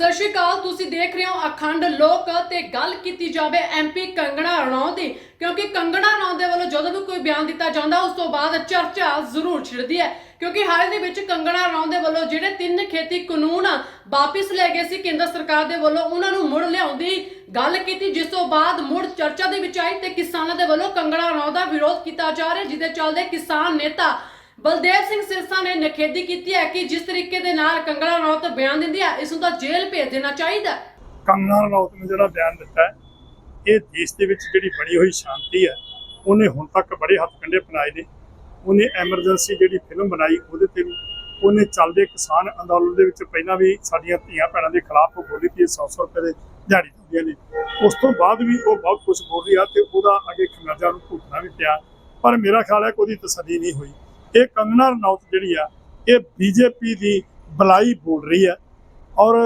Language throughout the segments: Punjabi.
ਸਤਿ ਸ਼੍ਰੀ ਅਕਾਲ, ਤੁਸੀਂ ਦੇਖ ਰਹੇ ਹੋ ਅਖੰਡ ਲੋਕ ਤੇ ਗੱਲ ਕੀਤੀ ਜਾਵੇ ਐਮਪੀ ਕੰਗਣਾ ਰਣੌਤ ਦੀ, ਕਿਉਂਕਿ ਕੰਗਣਾ ਰਣੌਤ ਦੇ ਵੱਲੋਂ ਜਦੋਂ ਵੀ ਕੋਈ ਬਿਆਨ ਦਿੱਤਾ ਜਾਂਦਾ, ਉਸ ਤੋਂ ਬਾਅਦ ਚਰਚਾ ਜ਼ਰੂਰ ਛਿੜਦੀ ਹੈ। ਕਿਉਂਕਿ ਹਾਲ ਦੇ ਵਿੱਚ ਕੰਗਣਾ ਰਣੌਤ ਦੇ ਵੱਲੋਂ ਜਿਹੜੇ ਤਿੰਨ ਖੇਤੀ ਕਾਨੂੰਨ ਵਾਪਿਸ ਲੈ ਗਏ ਸੀ ਕੇਂਦਰ ਸਰਕਾਰ ਦੇ ਵੱਲੋਂ, ਉਹਨਾਂ ਨੂੰ ਮੁੜ ਲਿਆਉਣ ਦੀ ਗੱਲ ਕੀਤੀ, ਜਿਸ ਤੋਂ ਬਾਅਦ ਮੁੜ ਚਰਚਾ ਦੇ ਵਿੱਚ ਆਈ ਤੇ ਕਿਸਾਨਾਂ ਦੇ ਵੱਲੋਂ ਕੰਗਣਾ ਰਣੌਤ ਦਾ ਵਿਰੋਧ ਕੀਤਾ ਜਾ ਰਿਹਾ, ਜਿਹਦੇ ਚੱਲਦੇ ਕਿਸਾਨ ਨੇਤਾ ਬਲਦੇਵ ਸਿੰਘ ਸਿਰਸਾ ਨੇ ਨਖੇਦੀ ਕੀਤੀ ਹੈ ਕਿ ਜਿਸ ਤਰੀਕੇ ਦੇ ਨਾਲ ਕੰਗਣਾ ਰਣੌਤ ਬਿਆਨ ਦਿੰਦੀ ਹੈ, ਇਸ ਨੂੰ ਤਾਂ ਜੇਲ੍ਹ ਭੇਜ ਦੇਣਾ ਚਾਹੀਦਾ ਹੈ। ਕੰਗਨਾ ਨੇ ਜਿਹੜਾ ਬਿਆਨ ਦਿੱਤਾ ਹੈ, ਇਹ ਦੇਸ਼ ਦੇ ਵਿੱਚ ਜਿਹੜੀ ਬਣੀ ਹੋਈ ਸ਼ਾਂਤੀ ਹੈ, ਉਹਨੇ ਹੁਣ ਤੱਕ ਬੜੇ ਹੱਥ ਕੰਡੇ ਨੇ। ਉਹਨੇ ਐਮਰਜੈਂਸੀ ਜਿਹੜੀ ਫਿਲਮ ਬਣਾਈ, ਉਹਦੇ ਤੇ ਵੀ ਉਹਨੇ ਚੱਲਦੇ ਕਿਸਾਨ ਅੰਦੋਲਨ ਦੇ ਵਿੱਚ ਪਹਿਲਾਂ ਵੀ ਸਾਡੀਆਂ ਧੀਆਂ ਭੈਣਾਂ ਦੇ ਖਿਲਾਫ ਉਹ ਬੋਲੀ ਕਿ 100 ਰੁਪਏ ਦੇ ਦਿਹਾੜੀ ਦਿੰਦੀਆਂ ਨੇ। ਉਸ ਤੋਂ ਬਾਅਦ ਵੀ ਉਹ ਬਹੁਤ ਕੁਝ ਬੋਲ ਰਹੀ ਆ ਤੇ ਉਹਦਾ ਅੱਗੇ ਖਮਿਆਜਾ ਨੂੰ ਭੁਗਤਣਾ ਵੀ ਪਿਆ। ਪਰ ਮੇਰਾ ਖਿਆਲ ਹੈ ਕਿ ਉਹਦੀ ਤਸੱਲੀ ਨਹੀਂ ਹੋਈ। ਇਹ ਕੰਗਨਾ ਰਣੌਤ ਜਿਹੜੀ ਆ, ਇਹ ਬੀਜੇਪੀ ਦੀ ਬਲਾਈ ਬੋਲ ਰਹੀ ਹੈ ਔਰ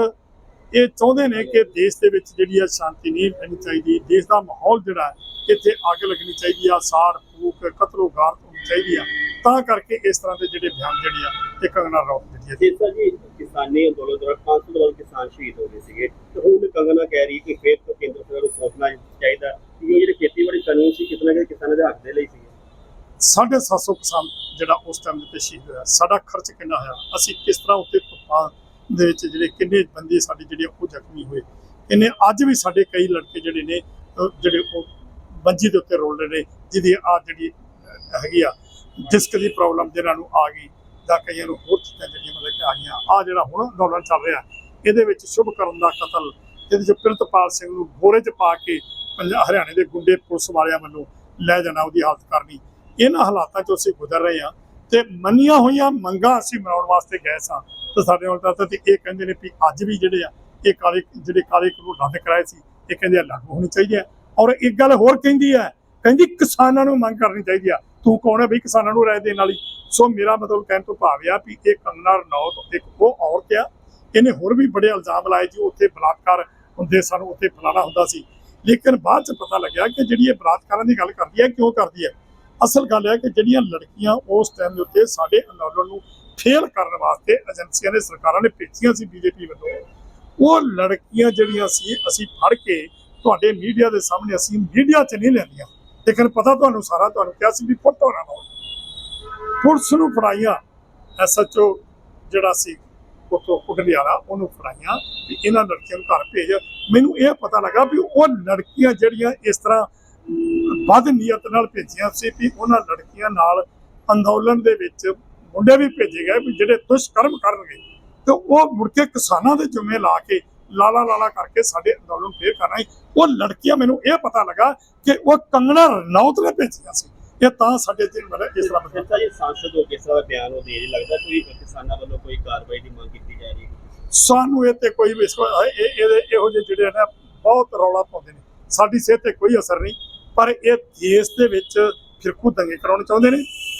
ਇਹ ਚਾਹੁੰਦੇ ਨੇ ਕਿ ਦੇਸ਼ ਦੇ ਵਿੱਚ ਜਿਹੜੀ ਆ ਸ਼ਾਂਤੀ ਨਹੀਂ ਰਹਿਣੀ ਚਾਹੀਦੀ। ਦੇਸ਼ ਦਾ ਮਾਹੌਲ ਜਿਹੜਾ ਇੱਥੇ ਅੱਗ ਲੱਗਣੀ ਚਾਹੀਦੀ ਆ, ਸਾੜ ਫੂਕ, ਕਤਲੋ ਗਾਰਤ ਹੋਣੀ ਚਾਹੀਦੀ ਆ। ਤਾਂ ਕਰਕੇ ਇਸ ਤਰ੍ਹਾਂ ਦੇ ਜਿਹੜੇ ਬਿਆਨ ਜਿਹੜੇ ਆ, ਇਹ ਕੰਗਨਾ ਰਣੌਤ ਜਿਹੜੀ ਆ। ਜੀ, ਕਿਸਾਨੀ ਅੰਦੋਲਨ ਦੌਰਾਨ 500 ਤੋਂ ਵੱਧ ਕਿਸਾਨ ਸ਼ਹੀਦ ਹੋ ਗਏ ਸੀਗੇ। ਤੇ ਹੁਣ ਕੰਗਨਾ ਕਹਿ ਰਹੀ ਕਿ ਫੇਰ ਤੋਂ ਕੇਂਦਰ ਸਰਕਾਰ ਨੂੰ ਸੋਚਣਾ ਚਾਹੀਦਾ। ਕਿ ਜਿਹੜੇ ਖੇਤੀਬਾੜੀ ਕਾਨੂੰਨ ਸੀ, ਕਿਤਨਾ ਕਿ ਕਿਸਾਨਾਂ ਦੇ ਹੱਕ ਦੇ ਲਈ ਸੀ? 750 ਕਿਸਾਨ ਜਿਹੜਾ ਉਸ ਟਾਈਮ ਦੇ ਤੇ ਸ਼ਹੀਦ ਹੋਇਆ। ਸਾਡਾ ਖਰਚ ਕਿੰਨਾ ਹੋਇਆ? ਅਸੀਂ ਕਿਸ ਤਰ੍ਹਾਂ ਉੱਤੇ ਤੂਫਾਨ ਦੇ ਵਿੱਚ ਜਿਹੜੇ ਕਿੰਨੇ ਬੰਦੇ ਸਾਡੇ ਜਿਹੜੇ ਉਹ ਜ਼ਖਮੀ ਹੋਏ? ਇਹਨੇ ਅੱਜ ਵੀ ਸਾਡੇ ਕਈ ਲੜਕੇ ਜਿਹੜੇ ਨੇ ਜਿਹੜੇ ਉਹ ਮੰਜੀ ਦੇ ਉੱਤੇ ਰੋਲ ਰਹੇ ਨੇ, ਜਿਹਦੀ ਆ ਜਿਹੜੀ ਹੈਗੀ ਆ ਡਿਸਕ ਦੀ ਪ੍ਰੋਬਲਮ ਜਿਹਨਾਂ ਨੂੰ ਆ ਗਈ ਜਾਂ ਕਈਆਂ ਨੂੰ ਹੋਰ ਚੀਜ਼ਾਂ ਜਿਹੜੀਆਂ ਮਤਲਬ ਕਿ ਆ ਗਈਆਂ ਆ ਜਿਹੜਾ ਹੁਣ ਅੰਦੋਲਨ ਚੱਲ ਰਿਹਾ। ਇਹਦੇ ਵਿੱਚ ਸ਼ੁਭ ਕਰਨ ਦਾ ਕਤਲ, ਇਹਦੇ ਚ ਪ੍ਰਿਤਪਾਲ ਸਿੰਘ ਨੂੰ ਗੋਰੇ 'ਚ ਪਾ ਕੇ ਪੰਜਾਬ ਹਰਿਆਣੇ ਦੇ ਗੁੰਡੇ ਪੁਲਿਸ ਵਾਲਿਆਂ ਵੱਲੋਂ ਲੈ ਜਾਣਾ ਉਹਦੀ ਹਾਲਤ ਕਰਨੀ। ਇਹਨਾਂ ਹਾਲਾਤਾਂ 'ਚੋਂ ਅਸੀਂ ਗੁਜ਼ਰ ਰਹੇ ਹਾਂ ਤੇ ਮੰਨੀਆਂ ਹੋਈਆਂ ਮੰਗਾਂ ਅਸੀਂ ਮਨਾਉਣ ਵਾਸਤੇ ਗਏ ਸਾਂ। ਤੇ ਸਾਡੇ ਨਾਲ ਤਾਂ ਤੇ ਇਹ ਕਹਿੰਦੇ ਨੇ ਵੀ ਅੱਜ ਵੀ ਜਿਹੜੇ ਆ, ਇਹ ਕਾਲੇ, ਜਿਹੜੇ ਕਾਲੇ ਕਾਨੂੰਨ ਰੱਦ ਕਰਾਏ ਸੀ, ਇਹ ਕਹਿੰਦੇ ਆ ਲਾਗੂ ਹੋਣੀ ਚਾਹੀਦੀ ਹੈ। ਔਰ ਇੱਕ ਗੱਲ ਹੋਰ ਕਹਿੰਦੀ ਹੈ, ਕਹਿੰਦੀ ਕਿਸਾਨਾਂ ਨੂੰ ਮੰਗ ਕਰਨੀ ਚਾਹੀਦੀ ਆ। ਤੂੰ ਕੌਣ ਹੈ ਵੀ ਕਿਸਾਨਾਂ ਨੂੰ ਰਾਏ ਦੇਣ ਵਾਲੀ? ਸੋ ਮੇਰਾ ਮਤਲਬ ਕਹਿਣ ਤੋਂ ਭਾਵ ਆ ਵੀ ਇਹ ਕੰਗਨਾ ਰਣੌਤ ਇੱਕ ਉਹ ਔਰਤ ਆ, ਇਹਨੇ ਹੋਰ ਵੀ ਬੜੇ ਇਲਜ਼ਾਮ ਲਾਏ ਜੀ, ਉੱਥੇ ਬਲਾਤਕਾਰ ਹੁੰਦੇ ਸਨ, ਉੱਥੇ ਫਲਾਣਾ ਹੁੰਦਾ ਸੀ। ਲੇਕਿਨ ਬਾਅਦ ਚ ਪਤਾ ਲੱਗਿਆ ਕਿ ਜਿਹੜੀ ਇਹ ਬਲਾਤਕਾਰਾਂ ਦੀ ਗੱਲ ਕਰਦੀ ਹੈ ਕਿਉਂ ਕਰਦੀ ਹੈ? ਅਸਲ ਗੱਲ ਹੈ ਕਿ ਜਿਹੜੀਆਂ ਲੜਕੀਆਂ ਉਸ ਟਾਈਮ ਦੇ ਉੱਤੇ ਸਾਡੇ ਅੰਦੋਲਨ ਨੂੰ ਫੇਲ ਕਰਨ ਵਾਸਤੇ ਏਜੰਸੀਆਂ ਨੇ, ਸਰਕਾਰਾਂ ਨੇ ਭੇਜੀਆਂ ਸੀ ਬੀਜੇਪੀ ਵੱਲੋਂ, ਉਹ ਲੜਕੀਆਂ ਜਿਹੜੀਆਂ ਸੀ, ਅਸੀਂ ਫੜ ਕੇ ਤੁਹਾਡੇ ਮੀਡੀਆ ਦੇ ਸਾਹਮਣੇ ਅਸੀਂ ਮੀਡੀਆ 'ਚ ਨਹੀਂ ਲੈਂਦੀਆਂ। ਲੇਕਿਨ ਪਤਾ ਤੁਹਾਨੂੰ ਸਾਰਾ, ਤੁਹਾਨੂੰ ਕਿਹਾ ਸੀ ਵੀ ਫੋਟੋ ਨਾ ਲਾਓ ਪੁਲਿਸ ਨੂੰ ਫੜਾਈਆਂ ਐਸਐਚਓ ਜਿਹੜਾ ਸੀ ਉਤੋਂ ਕੁਟਲਿਆਰਾ ਉਹਨੂੰ ਫੜਾਈਆਂ ਵੀ ਇਹਨਾਂ ਲੜਕੀਆਂ ਨੂੰ ਘਰ ਭੇਜ। ਮੈਨੂੰ ਇਹ ਪਤਾ ਲੱਗਾ ਵੀ ਉਹ ਲੜਕੀਆਂ ਜਿਹੜੀਆਂ ਇਸ ਤਰ੍ਹਾਂ ਵੱਧ ਨੀਅਤ ਨਾਲ ਭੇਜੀਆਂ ਸੀ ਵੀ ਉਹਨਾਂ ਲੜਕੀਆਂ ਨਾਲ ਅੰਦੋਲਨ ਦੇ ਵਿੱਚ ਮੁੰਡੇ ਵੀ ਭੇਜੇ ਗਏ ਵੀ ਜਿਹੜੇ ਦੁਸ਼ਕਰਮ ਕਰਨਗੇ। ਤੇ ਉਹ ਮੁੜ ਕੇ ਕਿਸਾਨਾਂ ਦੇ ਜੁਮੇ ਲਾ ਕੇ ਲਾਲਾ ਲਾਲਾ ਕਰਕੇ ਸਾਡੇ ਅੰਦੋਲਨ ਫੇਰ ਕਰਨਾ ਸੀ। ਉਹ ਲੜਕੀਆਂ ਮੈਨੂੰ ਇਹ ਪਤਾ ਲੱਗਾ ਕਿ ਉਹ ਕੰਗਣਾ ਰਣੌਤ ਨੇ ਭੇਜੀਆਂ ਸੀ। ਇਹ ਤਾਂ ਸਾਡੇ ਤੇ ਇਸ ਤਰ੍ਹਾਂ ਤਰ੍ਹਾਂ ਜੀ ਸਾਂਸਦ ਹੋ ਕੇ ਇਸ ਤਰ੍ਹਾਂ ਦਾ ਬਿਆਨ ਉਹ ਦੇ ਰਹੀ ਲੱਗਦਾ ਕੋਈ ਕਿਸਾਨਾਂ ਵੱਲੋਂ ਕੋਈ ਕਾਰਵਾਈ ਦੀ ਮੰਗ ਕੀਤੀ ਜਾ ਰਹੀ ਹੈ? ਸਾਨੂੰ ਇਹ ਤੇ ਕੋਈ ਇਹਦੇ ਇਹੋ ਜਿਹੇ ਜਿਹੜੇ ਨੇ ਬਹੁਤ ਰੌਲਾ ਪਾਉਂਦੇ ਨੇ। ਸਾਡੀ ਸਿਹਤ ਤੇ ਕੋਈ ਅਸਰ ਨਹੀਂ। ਪਰ ਇਹ ਦੇਸ਼ ਦੇ ਵਿੱਚ ਫਿਰਕੂ ਦੰਗੇ ਕਰਾਉਣੇ ਚਾਹੁੰਦੇ ਨੇ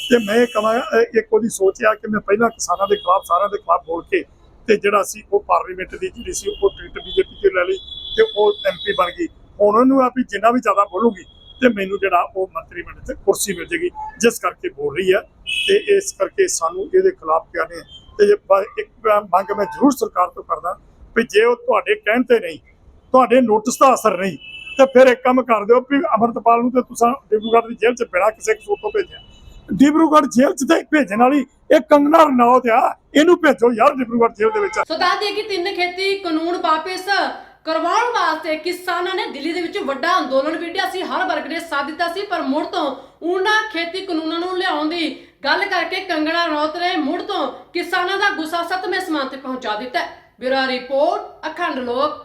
ਤੇ ਮੈਂ ਇਹ ਕਹਾਂ ਇੱਕ ਉਹਦੀ ਸੋਚ ਆ ਕਿ ਮੈਂ ਪਹਿਲਾਂ ਕਿਸਾਨਾਂ ਦੇ ਖਿਲਾਫ, ਸਾਰਿਆਂ ਦੇ ਖਿਲਾਫ ਬੋਲ ਕੇ ਤੇ ਜਿਹੜਾ ਸੀ ਉਹ ਪਾਰਲੀਮੈਂਟ ਦੀ ਜਿਹੜੀ ਸੀ ਉਹ ਟਿਕਟ ਬੀਜੇਪੀ ਤੇ ਲੈ ਲਈ ਤੇ ਉਹ ਐਮਪੀ ਬਣ ਗਈ। ਹੁਣ ਉਹਨੂੰ ਆ ਵੀ ਜਿੰਨਾ ਵੀ ਜ਼ਿਆਦਾ ਬੋਲੂਗੀ ਤੇ ਮੈਨੂੰ ਜਿਹੜਾ ਉਹ ਮੰਤਰੀ ਮੰਡਲ 'ਚ ਕੁਰਸੀ ਮਿਲ ਜੇਗੀ, ਜਿਸ ਕਰਕੇ ਬੋਲ ਰਹੀ ਹੈ ਤੇ ਇਸ ਕਰਕੇ ਸਾਨੂੰ ਇਹਦੇ ਖਿਲਾਫ ਕਿਹਾ ਨੇ ਤੇ ਇੱਕ ਮੰਗ ਮੈਂ ਜ਼ਰੂਰ ਸਰਕਾਰ ਤੋਂ ਕਰਦਾ ਵੀ ਜੇ ਉਹ ਤੁਹਾਡੇ ਕਹਿਣ ਤੇ ਨਹੀਂ, ਤੁਹਾਡੇ ਨੋਟਿਸ ਦਾ ਅਸਰ ਨਹੀਂ ਤੇ ਫਿਰ ਇੱਕ ਕੰਮ ਕਰ ਦਿਓ ਵੀ ਅਮਰਤਪਾਲ ਨੂੰ ਤੇ ਤੁਸੀਂ ਡਿਬਰੂਗੜ੍ਹ ਦੀ ਜੇਲ੍ਹ 'ਚ ਬਿਨਾਂ ਕਿਸੇ ਕਸੂਰ ਤੋਂ ਭੇਜਿਆ। ਡਿਬਰੂਗੜ੍ਹ ਜੇਲ੍ਹ 'ਚ ਤੇ ਭੇਜਣ ਵਾਲੀ ਇਹ ਕੰਗਨਾ ਰਣੌਤ ਆ, ਇਹਨੂੰ ਭੇਜੋ ਯਾਰ ਡਿਬਰੂਗੜ੍ਹ ਜੇਲ੍ਹ ਦੇ ਵਿੱਚ। ਸੋ ਦੱਸ ਦਈਏ ਕਿ ਤਿੰਨ ਖੇਤੀ ਕਾਨੂੰਨ ਵਾਪਸ ਕਰਵਾਉਣ ਵਾਸਤੇ ਕਿਸਾਨਾਂ ਨੇ ਦਿੱਲੀ ਦੇ ਵਿੱਚ ਵੱਡਾ ਅੰਦੋਲਨ ਵਿੱਢਿਆ ਸੀ। ਹਰ ਵਰਗ ਨੇ ਸਾਥ ਦਿੱਤਾ ਸੀ, ਪਰ ਮੁੜ ਤੋਂ ਉਹਨਾਂ ਖੇਤੀ ਕਾਨੂੰਨਾਂ ਨੂੰ ਲਿਆਉਣ ਦੀ ਗੱਲ ਕਰਕੇ ਕੰਗਣਾ ਰਣੌਤ ਨੇ ਮੁੜ ਤੋਂ ਕਿਸਾਨਾਂ ਦਾ ਗੁੱਸਾ ਸੱਤਵੇਂ ਸਮਾਨ ਤੇ ਪਹੁੰਚਾ ਦਿੱਤਾ ਹੈ। ਬਿਊਰੋ ਰਿਪੋਰਟ, ਅਖੰਡ ਲੋਕ।